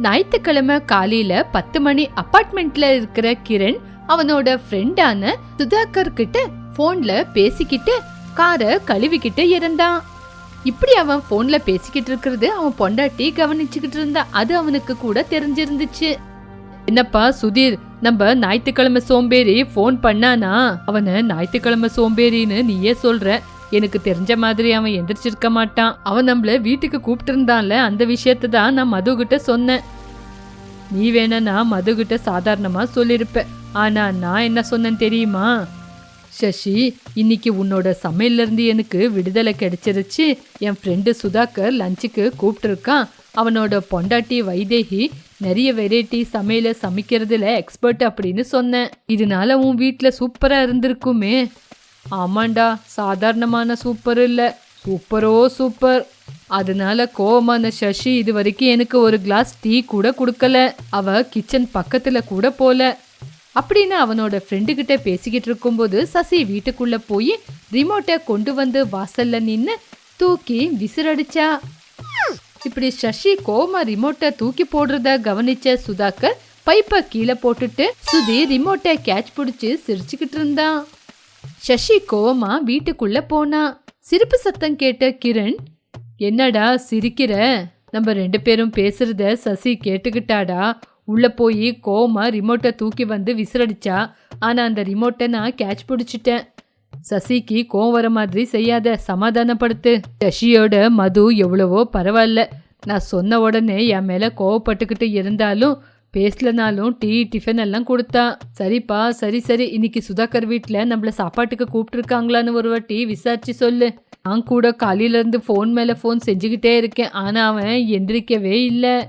ஞாயிற்றுக்கிழமை காலையில பத்து மணி அப்பார்ட்மெண்ட்ல இருக்கிற கிரண் அவனோட ஃப்ரெண்டான சுதாகர் கிட்ட போன்ல பேசிக்கிட்டு காரை கழுவிக்கிட்டு இருந்தான். இப்படி அவன் போன்ல பேசிக்கிட்டு இருக்கிறது அவன் பொண்டாட்டி கவனிச்சுக்கிட்டு இருந்தா. அது அவனுக்கு கூட தெரிஞ்சிருந்துச்சு. என்னப்பா சுதீர் நம்ம ஞாயிற்றுக்கிழமை சோம்பேறி ஃபோன் பண்ணானா? அவனை ஞாயிற்றுக்கிழமை சோம்பேறின்னு நீயே சொல்ற. எனக்கு தெரிஞ்ச மாதிரி அவன் எந்திரிச்சிருக்க மாட்டான். அவன் நம்மள வீட்டுக்கு கூப்பிட்டு இருந்தான்ல அந்த விஷயத்த தான் நான் மது கிட்ட சொன்னேன். நீ வேணா மது கிட்ட சாதாரணமா சொல்லியிருப்ப ஆனா நான் என்ன சொன்னேன் தெரியுமா? சசி இன்னைக்கு உன்னோட சமையல்ல இருந்து எனக்கு விடுதலை கிடைச்சிருச்சு. என் ஃப்ரெண்டு சுதாகர் லஞ்சுக்கு கூப்பிட்டுருக்கான். அவனோட பொண்டாட்டி வைதேகி நிறைய வெரைட்டி சமையலை சமைக்கிறதுல எக்ஸ்பர்ட் அப்படின்னு சொன்னேன். இதனால உன் வீட்டில் சூப்பராக இருந்திருக்குமே. ஆமாண்டா சாதாரணமான சூப்பர் இல்லை. சூப்பரோ சூப்பர் அதனால கோவமான சசி இது வரைக்கும் எனக்கு ஒரு கிளாஸ் டீ கூட கொடுக்கல. அவ கிச்சன் பக்கத்துல கூட போல. அப்படின்னு அவனோட ஃப்ரெண்டு கிட்ட பேசிக்கிட்டு இருக்கும்போது சசி வீட்டுக்குள்ள போய் ரிமோட்டை கொண்டு வந்து வாசல்ல நின்று தூக்கி விசிறடிச்சா. இப்படி சசி கோமா ரிமோட்டை தூக்கி போடுறத கவனிச்ச சுதாகர் பைப்பை கீழே போட்டுட்டு சுதி ரிமோட்டை கேட்ச் பிடிச்சி சிரிச்சுக்கிட்டு இருந்தான். சசி கோவமா வீட்டுக்குள்ள போனா. சிரிப்பு சத்தம் கேட்ட கிரண் என்னடா சிரிக்கிற? நம்ம ரெண்டு பேரும் பேசுறத சசி கேட்டுக்கிட்டாடா. உள்ள போய் கோவமா ரிமோட்டை தூக்கி வந்து விசிறடிச்சா. ஆனா அந்த ரிமோட்டை நான் கேட்ச் பிடிச்சிட்டேன். சசிக்கு கோவம் வர மாதிரி செய்யாத சமாதானப்படுத்து. சசியோட மது எவ்வளவோ பரவாயில்ல. நான் சொன்ன உடனே என் மேல கோவப்பட்டுக்கிட்டு இருந்தாலும் பேசலனாலும் டீ டிஃபன் எல்லாம் கொடுத்தா. சரிப்பா சரி சரி இன்னைக்கு சுதாகர் வீட்டில் நம்மள சாப்பாட்டுக்கு கூப்பிட்டுருக்காங்களான்னு ஒரு வாட்டி விசாரிச்சு சொல்லு. நான் கூட காலையிலேருந்து ஃபோன் மேலே ஃபோன் செஞ்சுக்கிட்டே இருக்கேன். ஆனால் அவன் எந்திரிக்கவே இல்லை.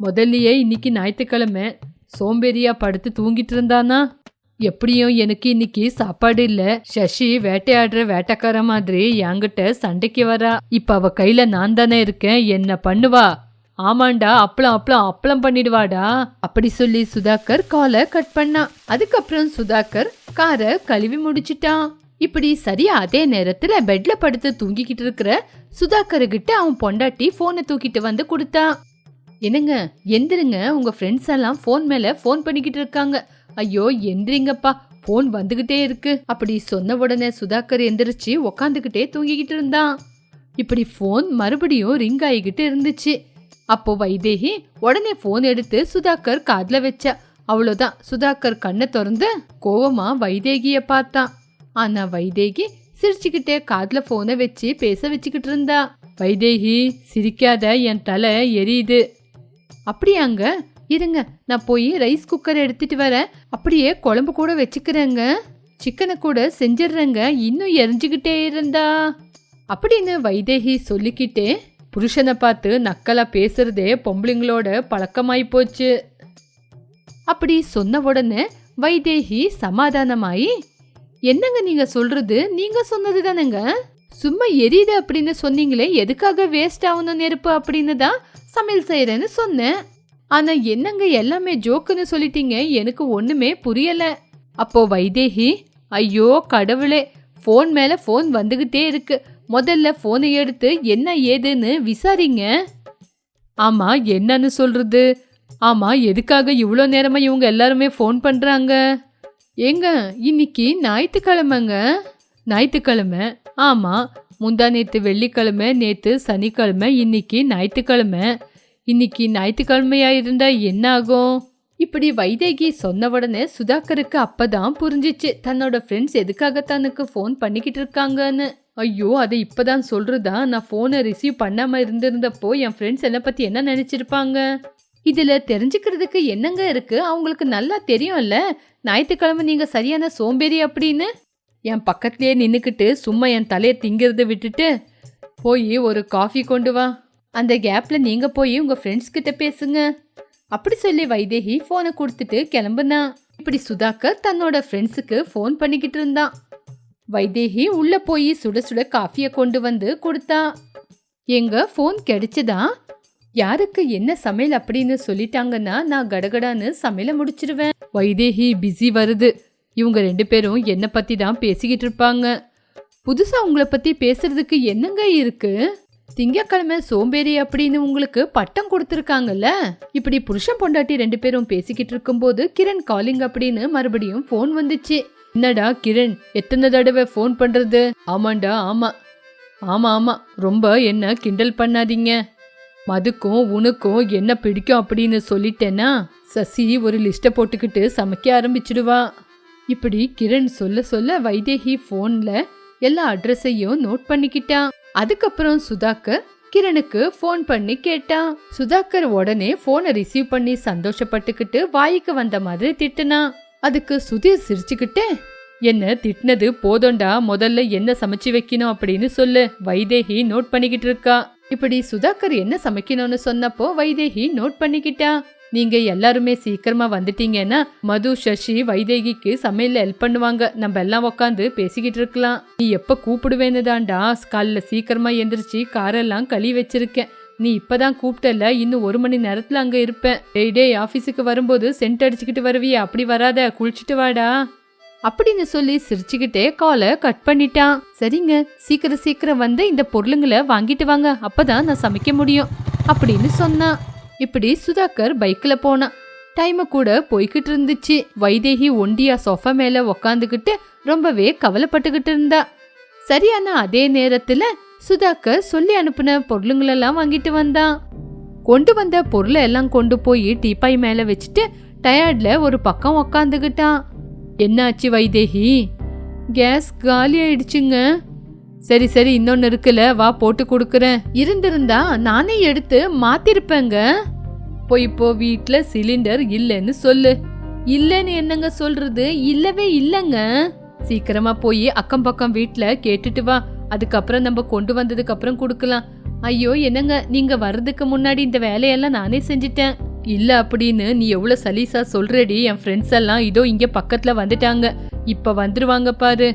முதல்லையே இன்னைக்கு ஞாயிற்றுக்கிழமை. சோம்பேறியா படுத்து தூங்கிட்டு இருந்தானா? எப்படியும் எனக்கு இன்னைக்கு சாப்பாடு இல்லை. சசி வேட்டையாடுற வேட்டைக்கார மாதிரி என்கிட்ட சண்டைக்கு வரா. இப்போ அவ கையில நான் தானே இருக்கேன். என்ன பண்ணுவா? ஆமாண்டா அப்பளம் அப்பளம் அப்பளம் பண்ணிடுவாடா. அப்படி சொல்லி சுதாகர் காலை கட் பண்ணான் அதுக்கப்புறம் சுதாகர் காரை கழுவி முடிச்சிட்டான். இப்படி சரியா அதே நேரத்துல பெட்ல படுத்து தூங்கிக்கிட்டு இருக்கிற சுதாகர் கிட்ட அவன் பொண்டாட்டி போனை தூக்கிட்டு வந்து கொடுத்தான். என்னங்க எந்திருங்க. உங்க ஃப்ரெண்ட்ஸ் எல்லாம் ஃபோன் மேல ஃபோன் பண்ணிக்கிட்டு இருக்காங்க. ஐயோ எந்திரிங்கப்பா. ஃபோன் வந்துகிட்டே இருக்கு. அப்படி சொன்ன உடனே சுதாகர் எந்திரிச்சு உக்காந்துக்கிட்டே தூங்கிக்கிட்டு இருந்தான். இப்படி ஃபோன் மறுபடியும் ரிங் ஆகிக்கிட்டு இருந்துச்சு. அப்போ வைதேகி உடனே ஃபோன் எடுத்து சுதாகர் காதுல வச்ச. அவ்வளோதான் சுதாகர் கண்ணை திறந்து கோவமா வைதேகிய பார்த்தான் ஆனா வைதேகி சிரிச்சுக்கிட்டே காதுல போனை வச்சு பேச வச்சுக்கிட்டு இருந்தா. வைதேகி சிரிக்காத என் தலை எரியுது. அப்படியாங்க. இருங்க நான் போய் ரைஸ் குக்கர் எடுத்துட்டு வரேன் அப்படியே குழம்பு கூட வச்சுக்கிறேங்க. சிக்கனை கூட செஞ்சிடுறேங்க. இன்னும் எரிஞ்சுக்கிட்டே இருந்தா. அப்படின்னு வைதேகி சொல்லிக்கிட்டே புருஷனை பார்த்து நக்கலாக பேசுறதே பொம்பளைங்களோட பழக்கமாயிப்போச்சு அப்படி சொன்ன உடனே வைதேகி சமாதானமாயி என்னங்க நீங்க சொல்றது? நீங்க சொன்னது தானேங்க? சும்மா எரியுது அப்படின்னு சொன்னீங்களே எதுக்காக வேஸ்ட் ஆகணும் நெருப்பு அப்படின்னு தான் சமையல் செய்யறேன்னு சொன்னேன். ஆனா என்னங்க எல்லாமே ஜோக்குன்னு சொல்லிட்டீங்க? எனக்கு ஒண்ணுமே புரியல. அப்போ வைதேகி ஐயோ கடவுளே ஃபோன் மேல ஃபோன் வந்துகிட்டே இருக்கு. முதல்ல ஃபோனை எடுத்து என்ன ஏதுன்னு விசாரிங்க. ஆமா என்னன்னு சொல்றது? ஆமா எதுக்காக இவ்வளோ நேரமா இவங்க எல்லாருமே ஃபோன் பண்றாங்க? ஏங்க இன்னைக்கு ஞாயிற்றுக்கிழமைங்க. ஞாயிற்றுக்கிழமை ஆமா முந்தா நேற்று வெள்ளிக்கிழமை நேற்று சனிக்கிழமை இன்னைக்கு ஞாயிற்றுக்கிழமை. இன்னைக்கு ஞாயிற்றுக்கிழமையா இருந்தா என்ன ஆகும்? இப்படி வைதேகி சொன்ன உடனே சுதாகருக்கு அப்பதான் புரிஞ்சிச்சு தன்னோட ஃப்ரெண்ட்ஸ் எதுக்காக தனக்கு ஃபோன் பண்ணிக்கிட்டு இருக்காங்கன்னு. ஐயோ அதை இப்போதான் சொல்கிறதா நான் ஃபோனை ரிசீவ் பண்ணாமல் இருந்திருந்தப்போ என் ஃப்ரெண்ட்ஸ் என்னை பற்றி என்ன நினச்சிருப்பாங்க? இதில் தெரிஞ்சுக்கிறதுக்கு என்னங்க இருக்குது அவங்களுக்கு நல்லா தெரியும்ல. ஞாயிற்றுக்கிழமை நீங்கள் சரியான சோம்பேறி அப்படின்னு? என் பக்கத்துலேயே நின்றுக்கிட்டு சும்மா என் தலையை திங்கிறத விட்டுட்டு போய் ஒரு காஃபி கொண்டு வா. அந்த கேப்பில் நீங்கள் போய் உங்கள் ஃப்ரெண்ட்ஸ் கிட்ட பேசுங்க. அப்படி சொல்லி வைதேகி ஃபோனை கொடுத்துட்டு கிளம்புனா. இப்படி சுதாகர் தன்னோட ஃப்ரெண்ட்ஸுக்கு ஃபோன் பண்ணிக்கிட்டு இருந்தான். வைதேகி உள்ள போய் சுட சுட காஃபியை கொண்டு வந்து கொடுத்தா. எங்க ஃபோன் கிடைச்சதா? யாருக்கு என்ன சமையல் அப்படின்னு சொல்லிட்டாங்கன்னா நான் கடகடான்னு சமையல முடிச்சிருவேன். வைதேகி பிஸி வருது. இவங்க ரெண்டு பேரும் என்னை பத்தி தான் பேசிக்கிட்டு இருப்பாங்க. புதுசா உங்களை பத்தி பேசுறதுக்கு என்னங்க இருக்கு? திங்கக்கிழமை சோம்பேறி அப்படின்னு உங்களுக்கு பட்டம் கொடுத்துருக்காங்கல்ல? இப்படி புருஷன் பொண்டாட்டி ரெண்டு பேரும் பேசிக்கிட்டு இருக்கும்போது கிரண் காலிங் அப்படின்னு மறுபடியும் ஃபோன் வந்துச்சு. என்னடா கிரண் எத்தனை தடவை ஃபோன் பண்ணுறது ஆமாண்டா ஆமாம் ஆமாம் ஆமாம் ரொம்ப என்ன கிண்டல் பண்ணாதீங்க. மதுக்கும் உனக்கும் என்ன பிடிக்கும் அப்படின்னு சொல்லிட்டேன்னா சசி ஒரு லிஸ்ட்டை போட்டுக்கிட்டு சமைக்க ஆரம்பிச்சிடுவா. இப்படி கிரண் சொல்ல சொல்ல வைதேகி ஃபோனில் எல்லா அட்ரஸையும் நோட் பண்ணிக்கிட்டான் அதுக்கப்புறம் சுதாகர் கிரணுக்கு ஃபோன் பண்ணி கேட்டான் சுதாகர் உடனே ஃபோனை ரிசீவ் பண்ணி சந்தோஷப்பட்டுக்கிட்டு வாய்க்கு வந்த மாதிரி திட்டுனான் அதுக்கு சுதீர் சிரிச்சுக்கிட்டே என்ன திட்டினது போதோண்டா முதல்ல என்ன சமைச்சு வைக்கணும் அப்படின்னு சொல்லு வைதேகி நோட் பண்ணிக்கிட்டு இருக்கா. இப்படி சுதாகர் என்ன சமைக்கணும்னு சொன்னப்போ வைதேகி நோட் பண்ணிக்கிட்டா. நீங்க எல்லாருமே சீக்கிரமா வந்துட்டீங்கன்னா மது சசி வைதேகிக்கு சமையல்ல ஹெல்ப் பண்ணுவாங்க. நம்ம எல்லாம் உக்காந்து பேசிக்கிட்டு இருக்கலாம். நீ எப்ப கூப்பிடுவேன்னு தான்டா. காலில் சீக்கிரமா எந்திரிச்சு காரெல்லாம் கழுவி வச்சிருக்கேன். நீ இப்பதான் கூப்பிட்டல இன்னும் ஒரு மணி நேரத்துல அங்க இருப்பேன். டே டே ஆபீஸுக்கு வரும்போது சென்ட் அடிச்சுக்கிட்டு வருவியே அப்படி வராத குளிச்சுட்டு வாடா. அப்படின்னு சொல்லி சிரிச்சுக்கிட்டே காலை கட் பண்ணிட்டான். சரிங்க சீக்கிரம் சீக்கிரம் வந்து இந்த பொருளுங்களை வாங்கிட்டு வாங்க அப்பதான் நான் சமைக்க முடியும் அப்படின்னு சொன்னான். இப்படி சுதாகர் பைக்ல போனான். டைம் கூட போய்கிட்டு இருந்துச்சு. வைதேகி ஒண்டியா சோஃபா மேல உக்காந்துக்கிட்டு ரொம்பவே கவலைப்பட்டுக்கிட்டு இருந்தா. சரியான அதே நேரத்துல சுதாக்க சொல்லி அனுப்புன பொருளுங்களெல்லாம் வாங்கிட்டு வந்தான். கொண்டு வந்த பொருளை எல்லாம் கொண்டு போய் டீப்பாய் மேலே வச்சுட்டு டயர்டில் ஒரு பக்கம் உக்காந்துக்கிட்டான். என்னாச்சு வைதேகி? கேஸ் காலி ஆயிடுச்சுங்க. சரி சரி இன்னொன்று இருக்குல்ல வா போட்டு கொடுக்குறேன். இருந்திருந்தா நானே எடுத்து மாத்திருப்பேங்க. போய் இப்போ வீட்டில் சிலிண்டர் இல்லைன்னு சொல்லு. இல்லைன்னு என்னங்க சொல்றது? இல்லவே இல்லைங்க. சீக்கிரமா போய் அக்கம் பக்கம் வீட்டில் கேட்டுட்டு வா. அதுக்கப்புறம் நம்ம கொண்டு வந்ததுக்கு அப்புறம் கொடுக்கலாம். ஐயோ என்னங்க நீங்க வர்றதுக்கு முன்னாடி இந்த வேலையெல்லாம் நானே செஞ்சிட்டேன். இல்ல அப்படின்னு நீ எவ்வளவு சலீசா சொல்றடி என் ஃப்ரெண்ட்ஸ் எல்லாம் இதோ இங்க பக்கத்துல வந்துட்டாங்க. இப்ப வந்துருவாங்க பாரு.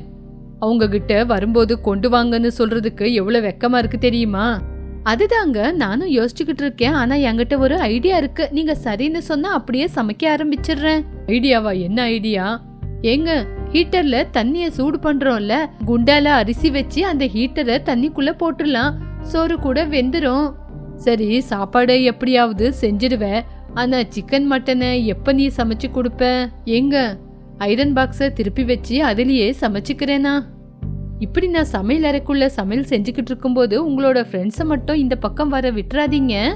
அவங்க கிட்ட வரும்போது கொண்டு வாங்கன்னு சொல்றதுக்கு எவ்வளவு வெக்கமா இருக்கு தெரியுமா? அதுதாங்க நானும் யோசிச்சுக்கிட்டு இருக்கேன். ஆனா என்கிட்ட ஒரு ஐடியா இருக்கு. நீங்க சரின்னு சொன்னா அப்படியே சமைக்க ஆரம்பிச்சிடுறேன். ஐடியாவா? என்ன ஐடியா? ஏங்க ஹீட்டர்ல தண்ணிய சூடு பண்றோம்ல குண்டால அரிசி வச்சு அந்த ஹீட்டரை தண்ணிக்குள்ள போட்டுடலாம். சோறு கூட வெந்துடும் சரி சாப்பாடு எப்படியாவது செஞ்சிடுவேன் ஆனா சிக்கன் மட்டனை எப்ப நீ சமைச்சு கொடுப்ப? எங்க ஐரன் பாக்ஸை திருப்பி வச்சு அதுலயே சமைச்சுக்கிறேனா? இப்படி நான் சமையல் அறைக்குள்ள சமையல் செஞ்சுக்கிட்டு இருக்கும்போது உங்களோட ஃப்ரெண்ட்ஸை மட்டும் இந்த பக்கம் வர விட்டுறாதீங்க.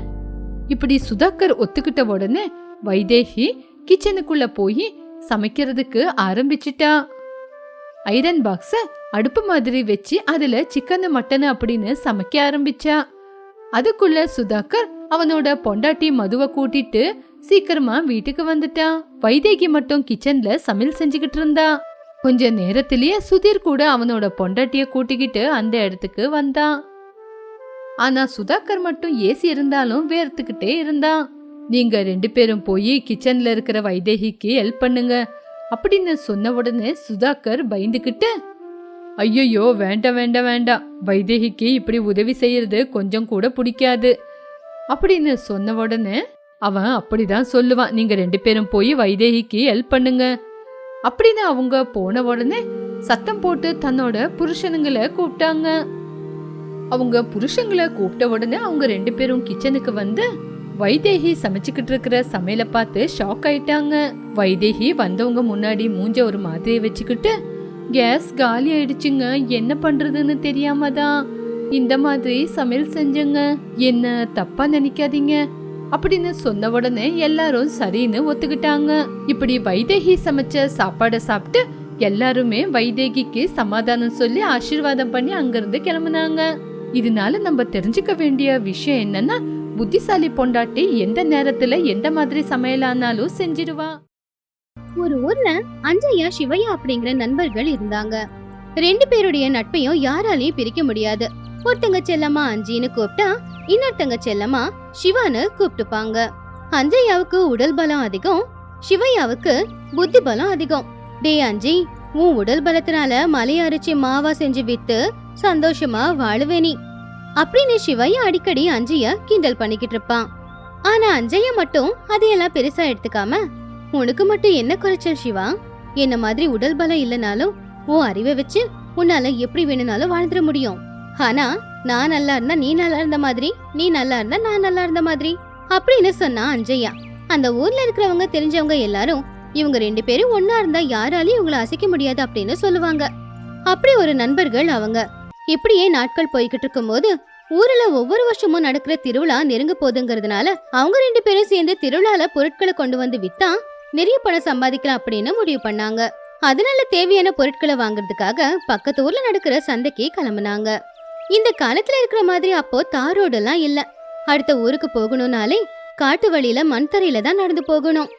இப்படி சுதாகர் ஒத்துக்கிட்ட உடனே வைதேகி கிச்சனுக்குள்ள போய் சமைக்கிறதுக்கு ஆரம்பிச்சிட்டான். ஐரன் பாக்ஸ அடுப்பு மாதிரி வச்சு அதுல சிக்கன் மட்டன் அப்படின்னு சமைக்க ஆரம்பிச்சா அதுக்குள்ள சுதாகர் அவனோட பொண்டாட்டி மதுவை கூட்டிட்டு சீக்கிரமா வீட்டுக்கு வந்துட்டான். வைதேகி மட்டும் கிச்சன்ல சமையல் செஞ்சுக்கிட்டு இருந்தா கொஞ்ச நேரத்திலேயே சுதீர் கூட அவனோட பொண்டாட்டிய கூட்டிக்கிட்டு அந்த இடத்துக்கு வந்தான். ஆனா சுதாகர் மட்டும் ஏசி இருந்தாலும் வேர்த்துக்கிட்டே இருந்தான். நீங்க ரெண்டு பேரும் போய் கிச்சன்ல இருக்கிற வைதேகிக்கு ஹெல்ப் பண்ணுங்க. அப்படின்னு சொன்ன உடனே சுதாகர் பயந்துக்கிட்டு ஐயோ வேண்டாம் வேண்டாம் வேண்டாம். வைதேகிக்கு இப்படி உதவி செய்யறது கொஞ்சம் கூட பிடிக்காது. அப்படின்னு சொன்ன உடனே அவன் அப்படிதான் சொல்லுவான். நீங்க ரெண்டு பேரும் போய் வைதேகிக்கு ஹெல்ப் பண்ணுங்க. அப்படின்னு அவங்க போன உடனே சத்தம் போட்டு தன்னோட புருஷனுங்களை கூப்பிட்டாங்க. அவங்க புருஷங்களை கூப்பிட்ட உடனே அவங்க ரெண்டு பேரும் கிச்சனுக்கு வந்து வைதேகி சமைச்சுக்கிட்டு இருக்கிற சமையலை பார்த்து ஷாக் ஆயிட்டாங்க. வைதேகி வந்தவங்க முன்னாடி மூஞ்ச ஒரு மாதிரி வச்சுக்கிட்டு கேஸ் காலி ஆயிடுச்சுங்க. என்ன பண்றதுன்னு தெரியாம தான் இந்த மாதிரி சமையல் செஞ்சங்க. என்ன தப்பா நினைக்காதீங்க. அப்படின்னு சொன்ன உடனே எல்லாரும் சரின்னு ஒத்துக்கிட்டாங்க. இப்படி வைதேகி சமைச்ச சாப்பாடை சாப்பிட்டு எல்லாருமே வைதேகிக்கு சமாதானம் சொல்லி ஆசீர்வாதம் பண்ணி அங்கிருந்து கிளம்புனாங்க. இதனால நம்ம தெரிஞ்சுக்க வேண்டிய விஷயம் என்னன்னா புத்திசாலி பொண்டாட்டி எந்த நேரத்துல எந்த மாதிரி சமையலானாலும் செஞ்சிடுவா. ஒரு ஊர்ல அஞ்சையா சிவையா அப்படிங்கிற நண்பர்கள் இருந்தாங்க. ரெண்டு பேருடைய நட்பையும் யாராலையும் பிரிக்க முடியாது. ஒருத்தங்க செல்லம்மா அஞ்சின்னு கூப்பிட்டா இன்னொருத்தங்க செல்லம்மா சிவான்னு கூப்பிட்டுப்பாங்க. அஞ்சையாவுக்கு உடல் பலம் அதிகம் சிவையாவுக்கு புத்தி பலம் அதிகம். டே அஞ்சி உன் உடல் பலத்தினால மலையரைச்சி மாவா செஞ்சு வித்து சந்தோஷமா வாழுவே நீ. அப்படின்னு சிவையா அடிக்கடி அஞ்சைய கிண்டல் பண்ணிக்கிட்டு இருப்பான். ஆனா அஞ்சைய மட்டும் அதையெல்லாம் பெருசா எடுத்துக்காம உனக்கு மட்டும் என்ன குறைச்சல் சிவா? என்ன மாதிரி உடல் பலம் இல்லனாலும் உன் அறிவை வச்சு உன்னால எப்படி வேணும்னாலும் வாழ்ந்துட முடியும். ஆனா நான் நல்லா இருந்தா நீ நல்லா இருந்த மாதிரி நீ நல்லா இருந்தா நான் நல்லா இருந்த மாதிரி அப்படின்னு சொன்னா அஞ்சையா அந்த ஊர்ல இருக்கிறவங்க தெரிஞ்சவங்க எல்லாரும் இவங்க ரெண்டு பேரும் ஒன்னா இருந்தா யாராலையும் இவங்கள அசைக்க முடியாது அப்படின்னு சொல்லுவாங்க. அப்படி ஒரு நண்பர்கள் அவங்க. இப்படியே நாட்கள் போய்கிட்டு இருக்கும்போது ஊர்ல ஒவ்வொரு வருஷமும் நடக்கிற திருவிழா நெருங்க போதுங்கிறதுனால அவங்க ரெண்டு பேரும் சேர்ந்து திருவிழால பொருட்களை கொண்டு வந்து வித்தா நிறைய பணம் சம்பாதிக்கலாம் அப்படின்னு முடிவு பண்ணாங்க. அதனால தேவையான பொருட்களை வாங்குறதுக்காக பக்கத்து ஊர்ல நடக்கிற சந்தைக்கு கிளம்புனாங்க. இந்த காலத்துல இருக்கிற மாதிரி அப்போ தார் ரோடெல்லாம் இல்ல. அடுத்த ஊருக்கு போகணும்னாலே காட்டு வழியில மண் தரையில தான் நடந்து போகணும்.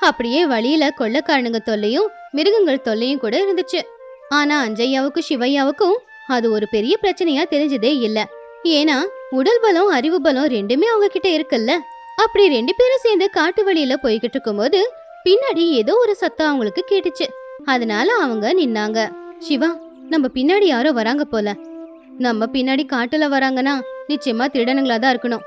அப்படியே வழியில கொள்ளக்காரனுங்க தொல்லையும் மிருகங்கள் தொல்லையும் கூட இருந்துச்சு. ஆனா அஞ்சையாவுக்கும் சிவையாவுக்கும் அது ஒரு பெரிய பிரச்சனையா தெரிஞ்சதே இல்ல. ஏன்னா உடல் பலம் அறிவு பலம் ரெண்டுமே அவங்க கிட்ட இருக்குல்ல. அப்படி ரெண்டு பேரும் சேர்ந்து காட்டு வழியில போய்கிட்டு இருக்கும்போது பின்னாடி ஏதோ ஒரு சத்தம் அவங்களுக்கு கேட்டுச்சு. அதனால அவங்க நின்னாங்க. சிவா நம்ம பின்னாடி யாரோ வராங்க போல. நம்ம பின்னாடி காட்டுல வராங்கன்னா நிச்சயமா திருடனுங்களா தான் இருக்கணும்.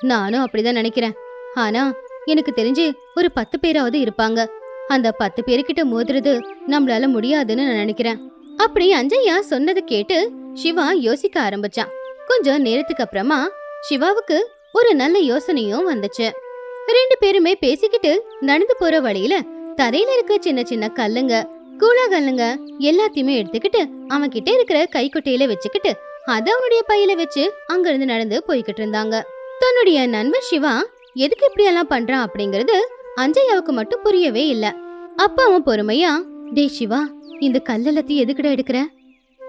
நானும் அப்படிதான் நினைக்கிறேன். ஆனா எனக்கு தெரிஞ்சு ஒரு பத்து பேராவது இருப்பாங்க. அந்த பத்து பேருக்கிட்ட மோதுறது நம்மளால முடியாதுன்னு நான் நினைக்கிறேன். அப்படி அஞ்சையா சொன்னதை கேட்டு சிவா யோசிக்க ஆரம்பிச்சான் கொஞ்சம் நேரத்துக்கு அப்புறமா சிவாவுக்கு ஒரு நல்ல யோசனையும் வந்துச்சு. ரெண்டு பேருமே பேசிக்கிட்டு நடந்து போற வழியில தரையில இருக்க சின்ன சின்ன கல்லுங்க கூழா கல்லுங்க எல்லாத்தையுமே எடுத்துக்கிட்டு அவன் கிட்ட இருக்கிற கைக்குட்டையில வச்சுக்கிட்டு அத அவனுடைய பையில வச்சு அங்க இருந்து நடந்து போய்கிட்டு இருந்தாங்க. தன்னுடைய நண்பன் சிவா எதுக்கு இப்படி எல்லாம் பண்றான் அப்படிங்கறது அஞ்சையாவுக்கு மட்டும் புரியவே இல்ல. அப்ப அவன் பொறுமையா டேய் சிவா இந்த கல் எல்லாத்தையும் எதுக்குடா எடுக்கிற?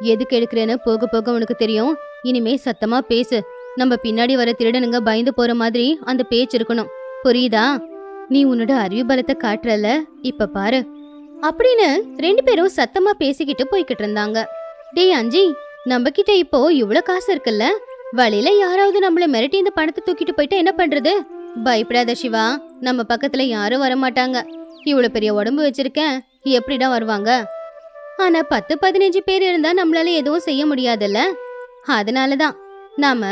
எதுக்கு எடுக்கிறேன்னு போக போக உனக்கு தெரியும். இனிமே சத்தமா பேசு. நம்ம பின்னாடி வர திருடனுங்க பயந்து போற மாதிரி அந்த பேச்சு இருக்கணும். புரியுதா? நீ உன்னோட அறிவு பலத்தை காட்டுறல இப்ப பாரு. அப்படின்னு ரெண்டு பேரும் சத்தமா பேசிக்கிட்டு போய்கிட்டு இருந்தாங்க. டேய் அஞ்சி நம்ம கிட்ட இப்போ இவ்வளவு காசு இருக்குல்ல? வழியில யாராவது நம்மள மிரட்டி இந்த பணத்தை தூக்கிட்டு போயிட்டா என்ன பண்றது? பயப்படாத சிவா. நம்ம பக்கத்துல யாரும் வர மாட்டாங்க இவ்வளவு பெரிய உடம்பு வச்சிருக்கேன். எப்படிடா வருவாங்க? ஆனா பத்து பதினஞ்சு பேர் இருந்தா நம்மளால எதுவும் செய்ய முடியாதுல்ல? அதனாலதான் நாம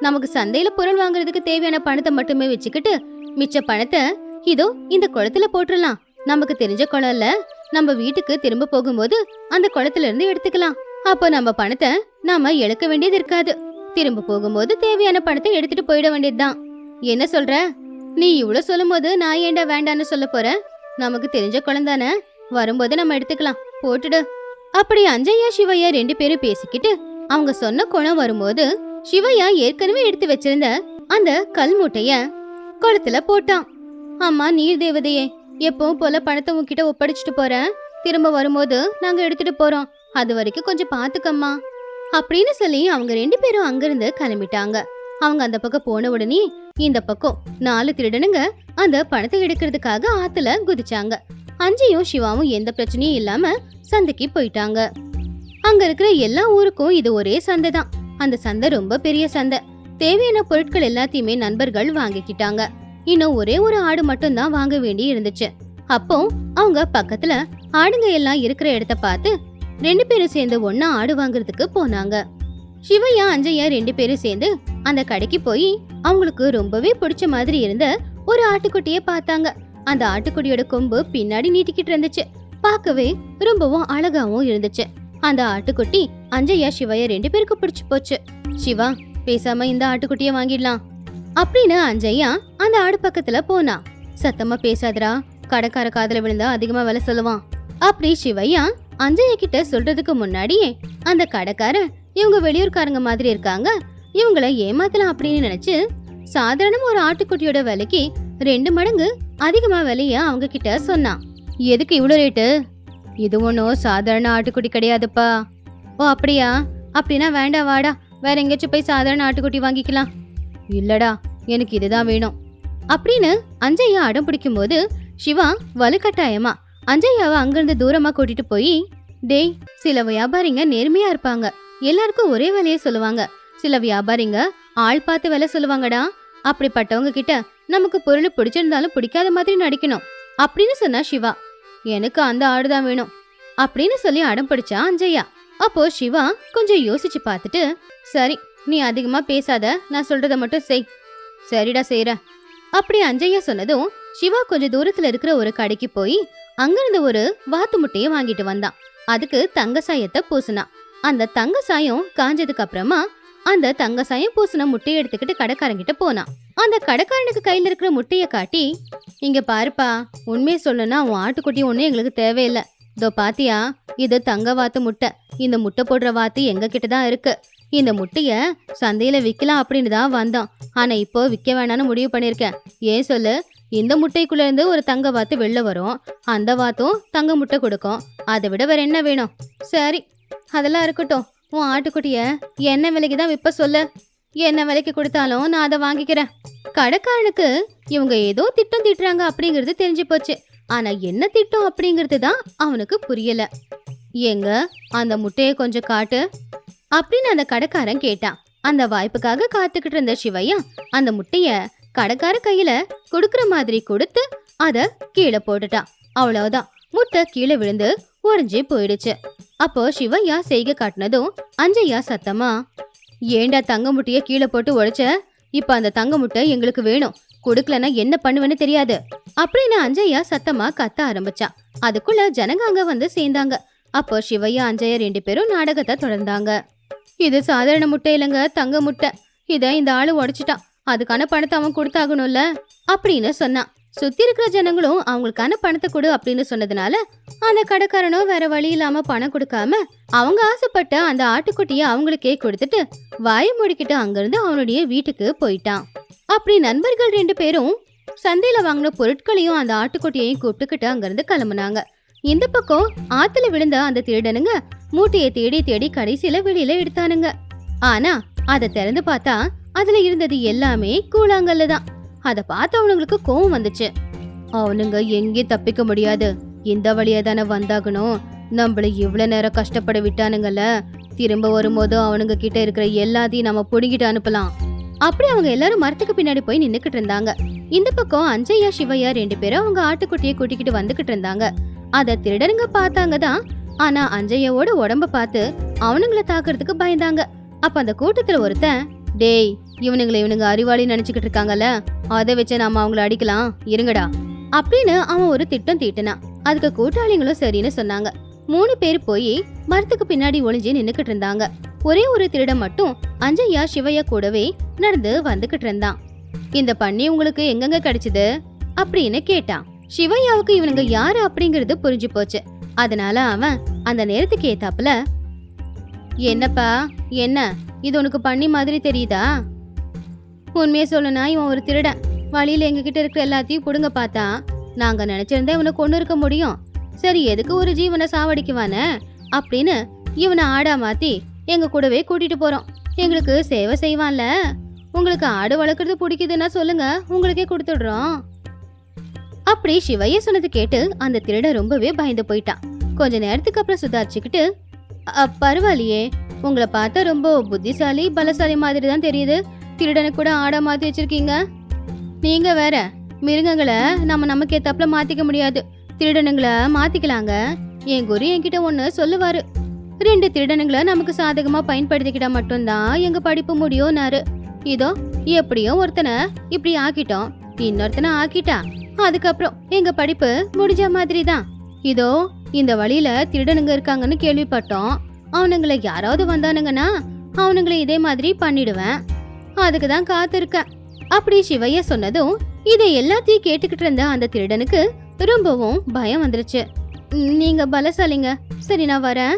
நமக்கு சந்தையில பொருள் வாங்குறதுக்கு தேவையான பணத்தை மட்டுமே வச்சுக்கிட்டு மிச்ச பணத்தை இதோ இந்த குளத்துல போட்டுறலாம். நமக்கு தெரிஞ்ச குளம்ல நம்ம வீட்டுக்கு திரும்ப போகும்போது அந்த குளத்துல இருந்து எடுத்துக்கலாம். அப்போ நம்ம பணத்தை நாம இழக்க வேண்டியது இருக்காது. திரும்ப போகும்போது தேவையான பணத்தை எடுத்துட்டு போயிட வேண்டியதுதான். என்ன சொல்ற? நீ இவ்ளோ சொல்லும்போது நான் ஏன்டா வேண்டான்னு சொல்ல போற? நமக்கு தெரிஞ்ச குளம் தானே. வரும்போது நம்ம எடுத்துக்கலாம். போட்டுடு. அப்படி அஞ்சையா சிவையா ரெண்டு பேரும் பேசிக்கிட்டு அவங்க சொன்ன குணம் வரும்போது சிவையா ஏற்கனவே எடுத்து வச்சிருந்த அந்த கல் மூட்டைய குளத்துல போட்டான். அம்மா நீர் தேவதையே எப்பவும் போல பணத்தை உன்கிட்ட ஒப்படைச்சிட்டு போறேன் திரும்ப வரும்போது நாங்க எடுத்துட்டு போறோம். அது வரைக்கும் கொஞ்சம் பாத்துக்கம்மா. அப்படின்னு சொல்லி அவங்க ரெண்டு பேரும் அங்கிருந்து கிளம்பிட்டாங்க. அவங்க அந்த பக்கம் போன உடனே இந்த பக்கம் நாலு திருடனுங்க அந்த பணத்தை எடுக்கிறதுக்காக ஆத்துல குதிச்சாங்க. அஞ்சையும் சிவாவும் எந்த பிரச்சனையும் இல்லாம சந்தைக்கு போயிட்டாங்க. அங்க இருக்கிற எல்லா ஊருக்கும் இது ஒரே சந்தை தான். அந்த சந்தை ரொம்ப பெரிய சந்தை. தேவையான பொருட்கள் எல்லாத்தையுமே நண்பர்கள் வாங்கிக்கிட்டாங்க. இன்னும் ஒரே ஒரு ஆடு மட்டும் தான் வாங்க வேண்டி இருந்துச்சு. அப்போ அவங்க பக்கத்துல ஆடுங்க எல்லாம் இருக்கிற இடத்த பார்த்து ரெண்டு பேரும் சேர்ந்து ஒன்னா ஆடு வாங்குறதுக்கு போனாங்க. சிவையா அஞ்சையா ரெண்டு பேரும் சேர்ந்து அந்த கடைக்கு போய் அவங்களுக்கு ரொம்பவே பிடிச்ச மாதிரி இருந்த ஒரு ஆட்டுக்குட்டிய பார்த்தாங்க. அந்த ஆட்டுக்குட்டியோட கொம்பு பின்னாடி நீட்டிக்கிட்டு இருந்துச்சு. பார்க்கவே ரொம்பவும் அழகாவும் இருந்துச்சு. அந்த ஆட்டுக்குட்டி அஞ்சையா சிவையா ரெண்டு பேருக்கு பிடிச்சு போச்சு. சிவா பேசாம இந்த ஆட்டுக்குட்டிய வாங்கிடலாம். அப்படின்னு அஞ்சையா அந்த ஆடு பக்கத்துல போனா. சத்தமா பேசாதரா கடைக்கார காதல விழுந்தா அதிகமா விலை சொல்லுவான். அப்படி சிவையா அஞ்சையா கிட்ட சொல்றதுக்கு முன்னாடியே அந்த கடைக்காரன் இவங்க வெளியூர்காரங்க மாதிரி இருக்காங்க. இவங்கள ஏமாத்தலாம் அப்படின்னு நினைச்சு சாதாரண ஒரு ஆட்டுக்குட்டியோட விலைக்கு ரெண்டு மடங்கு அதிகமா விலைய அவங்க கிட்ட சொன்னான். எதுக்கு இவ்வளோ ரேட்டு? இது ஒன்றும் சாதாரண ஆட்டுக்குட்டி கிடையாதுப்பா. ஓ அப்படியா? அப்படின்னா வேண்டாம் வாடா. வேற எங்கேயாச்சும் போய் சாதாரண ஆட்டுக்குட்டி வாங்கிக்கலாம். இல்லடா எனக்கு இதுதான் வேணும். அப்படின்னு அஞ்சையா அடம் பிடிக்கும் போது சிவா வலுக்கட்டாயமா அஞ்சையாவை அங்கிருந்து தூரமா கூட்டிட்டு போய் டேய் சில வியாபாரிங்க நேர்மையா இருப்பாங்க. எல்லாருக்கும் ஒரே விலையை சொல்லுவாங்க. சில வியாபாரிங்க ஆள் பார்த்து வேலை சொல்லுவாங்கடா. அப்படிப்பட்டவங்க கிட்ட நமக்கு பொருள் பிடிச்சிருந்தாலும் பிடிக்காத மாதிரி நடிக்கணும். அப்படின்னு சொன்னா சிவா எனக்கு அந்த ஆடுதான் வேணும். அப்படின்னு சொல்லி அடம் பிடிச்சா அஞ்சையா அப்போ சிவா கொஞ்சம் யோசிச்சு பார்த்துட்டு சரி நீ அதிகமா பேசாத. நான் சொல்றத மட்டும் செய். சரிடா செய்யற அப்படி அஞ்சையா சொன்னதும் சிவா கொஞ்சம் தூரத்துல இருக்கிற ஒரு கடைக்கு போய் அங்கிருந்து ஒரு வாத்து முட்டையை வாங்கிட்டு வந்தான். அதுக்கு தங்க சாயத்தை பூசினான் அந்த தங்க சாயம் காஞ்சதுக்கு அப்புறமா அந்த தங்க சயம் பூசின முட்டையை எடுத்துக்கிட்டு கடைக்காரங்கிட்ட போனான். அந்த கடைக்காரனுக்கு கையில இருக்கிற முட்டையை காட்டி இங்க பாருப்பா உண்மையை சொல்லணும்னா உன் ஆட்டுக்குட்டி ஒன்றும் எங்களுக்கு தேவையில்லை. இதோ பாத்தியா இது தங்க வாத்து முட்டை. இந்த முட்டை போடுற வாத்து எங்க கிட்ட தான் இருக்கு. இந்த முட்டைய சந்தையில விற்கலாம் அப்படின்னு தான் வந்தோம். ஆனா இப்போ விற்க வேணாம்னு முடிவு பண்ணிருக்கேன் ஏன் சொல்லு இந்த முட்டைக்குள்ள இருந்து ஒரு தங்க வாத்து வெளில வரும். அந்த வாத்தும் தங்க முட்டை கொடுக்கும். அதை விட வேற என்ன வேணும்? சரி அதெல்லாம் இருக்கட்டும். உன் ஆட்டுக்குட்டிய என்ன விலைக்கு தான் விற்ப சொல்லு. என்ன விலைக்கு கொடுத்தாலும் நான் அதை வாங்கிக்கிறேன். கடைக்காரனுக்கு இவங்க ஏதோ திட்டம் திட்டுறாங்க அப்படிங்கிறது தெரிஞ்சு போச்சு. ஆனா என்ன திட்டம் அப்படிங்கிறது தான் அவனுக்கு புரியல. எங்க அந்த முட்டையை கொஞ்சம் காட்டு. அப்படின்னு அந்த கடைக்காரன் கேட்டான். அந்த வாய்ப்புக்காக காத்துக்கிட்டு இருந்த சிவையா அந்த முட்டைய கடைக்கார கையில கொடுக்கற மாதிரி கொடுத்து அத கீழே போட்டுட்டான். அவ்வளவுதான். முட்டை கீழே விழுந்து உடைஞ்சு போயிடுச்சு. அப்போ சிவையா செய்கை காட்டினதும் அஞ்சையா சத்தமா ஏண்டா தங்க முட்டைய கீழே போட்டு உடைச்ச? இப்ப அந்த தங்க முட்டை எங்களுக்கு வேணும். கொடுக்கலனா என்ன பண்ணுவேன்னு தெரியாது. அப்படின்னு அஞ்சையா சத்தமா கத்த ஆரம்பிச்சான் அதுக்குள்ள ஜனங்க அங்க வந்து சேர்ந்தாங்க. அப்போ சிவையா அஞ்சையா ரெண்டு பேரும் நாடகத்தை தொடர்ந்தாங்க. இது சாதாரண முட்டை இல்லைங்க தங்க முட்டை. இதை இந்த ஆளு உடைச்சிட்டான். அதுக்கான பணத்தை அவன் கொடுத்தாகணும்ல? அப்படின்னு சொன்னான். சுத்தி இருக்கிற ஜனங்களும் அவங்களுக்கான பணத்தை கொடு அப்படின்னு சொன்னதுனால அந்த கடைக்காரனும் வேற வழி இல்லாம பணம் கொடுக்காம அவங்க ஆசைப்பட்ட அந்த ஆட்டுக்குட்டிய அவங்களுக்கே கொடுத்துட்டு வாயை முடிக்கிட்டு அங்கிருந்து அவனுடைய வீட்டுக்கு போயிட்டான். அப்படி நண்பர்கள் ரெண்டு பேரும் சந்தையில வாங்கின பொருட்களையும் அந்த ஆட்டுக்குட்டியையும் கூப்பிட்டுக்கிட்டு அங்கிருந்து கிளம்புனாங்க. இந்த பக்கம் ஆத்துல விழுந்த அந்த திருடனுங்க மூட்டையை தேடி தேடி கடைசியில வெளியில எடுத்தானுங்க. ஆனா அதை திறந்து பார்த்தா அதுல இருந்தது எல்லாமே கூழாங்கல்ல தான் அதை பார்த்தவனுங்களுக்கு கோவம் வந்துச்சு. அவனுங்க எங்கேயும் தப்பிக்க முடியாது. இந்த வழியா தானே வந்தாகணும். நம்மள இவ்வளோ நேரம் கஷ்டப்பட விட்டானுங்கல்ல. திரும்ப வரும்போது அவனுங்க கிட்ட இருக்கிற எல்லாத்தையும் நம்ம புடுங்கிட்டு அனுப்பலாம். அப்படி அவங்க எல்லாரும் மரத்துக்கு பின்னாடி போய் நின்னுக்கிட்டு இருந்தாங்க. இந்த பக்கம் அஞ்சையா சிவையா ரெண்டு பேரும் அவங்க ஆட்டுக்குட்டியை கூட்டிக்கிட்டு வந்துகிட்டு இருந்தாங்க. அதை திருடனுங்க பார்த்தாங்க தான். ஆனா அஞ்சையாவோட உடம்ப பார்த்து அவனுங்கள தாக்குறதுக்கு பயந்தாங்க. அப்ப அந்த கூட்டத்துல ஒருத்தன் டேய் இவனுங்களை இவனுங்க அறிவாளி நினைச்சுக்கிட்டு இருக்காங்கல்ல? அதை வச்சு நாம அவங்கள அடிக்கலாம். இருங்கடா. அப்படின்னு அவன் ஒரு திட்டம் தீட்டினான் அதுக்கு கூட்டாளிங்களும் சரின்னு சொன்னாங்க. மூணு பேர் போய் மரத்துக்கு பின்னாடி ஒளிஞ்சு நின்னுக்கிட்டு இருந்தாங்க. ஒரே ஒரு திருடம் மட்டும் அஞ்சையா சிவையா கூடவே நடந்து வந்துகிட்டு இருந்தான். இந்த பண்ணி உங்களுக்கு எங்கெங்க கிடைச்சது? அப்படின்னு கேட்டான். சிவையாவுக்கு இவனுங்க யாரு அப்படிங்கறது புரிஞ்சு போச்சு. அதனால அவன் அந்த நேரத்துக்கு ஏத்தாப்புல என்னப்பா? என்ன? இது உனக்கு பண்ணி மாதிரி தெரியுதா? உண்மையை சொல்லுனா இவன் ஒரு திருடன். வழியில் எங்ககிட்ட இருக்கிற எல்லாத்தையும் பிடுங்க பார்த்தா நாங்கள் நினச்சிருந்தா இவனை கொண்டு இருக்க முடியும். சரி எதுக்கு ஒரு ஜீவனை சாவடிக்குவானே? அப்படின்னு இவனை ஆடா மாற்றி எங்கள் கூடவே கூட்டிகிட்டு போகிறோம் எங்களுக்கு சேவை செய்வான்ல. உங்களுக்கு ஆடு வளர்க்குறது பிடிக்குதுன்னா சொல்லுங்க உங்களுக்கே கொடுத்துடுறோம். அப்படி சிவைய சொன்னது கேட்டு அந்த திருடன் ரொம்பவே பயந்து போயிட்டான். கொஞ்ச நேரத்துக்கு அப்புறம் சுதாரிச்சுக்கிட்டு பரவாயில்லையே. உங்களை பார்த்தா ரொம்ப புத்திசாலி பலசாலி மாதிரி தான் தெரியுது. திருடனை கூட ஆடா மாத்தி வச்சிருக்கீங்க? நீங்க வேற மிருகங்களை நம்ம நமக்கு ஏத்தாப்புல மாத்திக்க முடியாது. திருடனுங்களை மாத்திக்கலாங்க. என் குரு என்கிட்ட ஒண்ணு சொல்லுவாரு. ரெண்டு திருடனுங்களை நமக்கு சாதகமா பயன்படுத்திக்கிட்டா மட்டும்தான் எங்க படிப்பு முடியும்னாரு. இதோ எப்படியோ ஒருத்தனை இப்படி ஆக்கிட்டோம். இன்னொருத்தனை ஆக்கிட்டா அதுக்கப்புறம் எங்க படிப்பு முடிஞ்ச மாதிரி தான் இதோ இந்த வழியில திருடனுங்க இருக்காங்கன்னு கேள்விப்பட்டோம். அவனுங்களை யாராவது வந்தானுங்கன்னா அவனுங்களை இதே மாதிரி பண்ணிடுவேன். அதுக்கு தான் காத்திருக்கேன் அப்படி சிவையா சொன்னதும் இதை எல்லாத்தையும் கேட்டுக்கிட்டு இருந்த அந்த திருடனுக்கு ரொம்பவும் பயம் வந்துருச்சு. நீங்க பலசாலிங்க. சரி நான் வரேன்.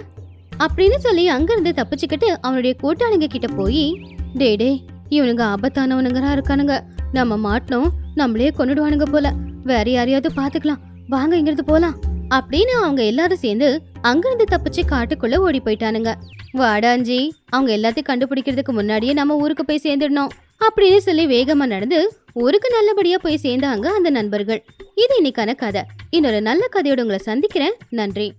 அப்படின்னு சொல்லி அங்கிருந்து தப்பிச்சுக்கிட்டு அவனுடைய கூட்டாளிங்க கிட்ட போய் டே டே இவனுங்க ஆபத்தானவனுங்கரா இருக்கானுங்க. நம்ம மாட்டினோம் நம்மளே கொண்டுடுவானுங்க போல. வேற யாரையாவது பாத்துக்கலாம். வாங்க இங்கிருந்து போலாம். அப்படின்னு அவங்க எல்லாரும் சேர்ந்து அங்கிருந்து தப்பிச்சு காட்டுக்குள்ள ஓடி போயிட்டானுங்க. வாடாஞ்சி அவங்க எல்லாத்தையும் கண்டுபிடிக்கிறதுக்கு முன்னாடியே நம்ம ஊருக்கு போய் சேர்ந்துடணும் அப்படின்னு சொல்லி வேகமா நடந்து ஊருக்கு நல்லபடியா போய் சேர்ந்தாங்க அந்த நண்பர்கள். இது இன்னைக்கான கதை. இன்னொரு நல்ல கதையோட உங்களை சந்திக்கிறேன். நன்றி.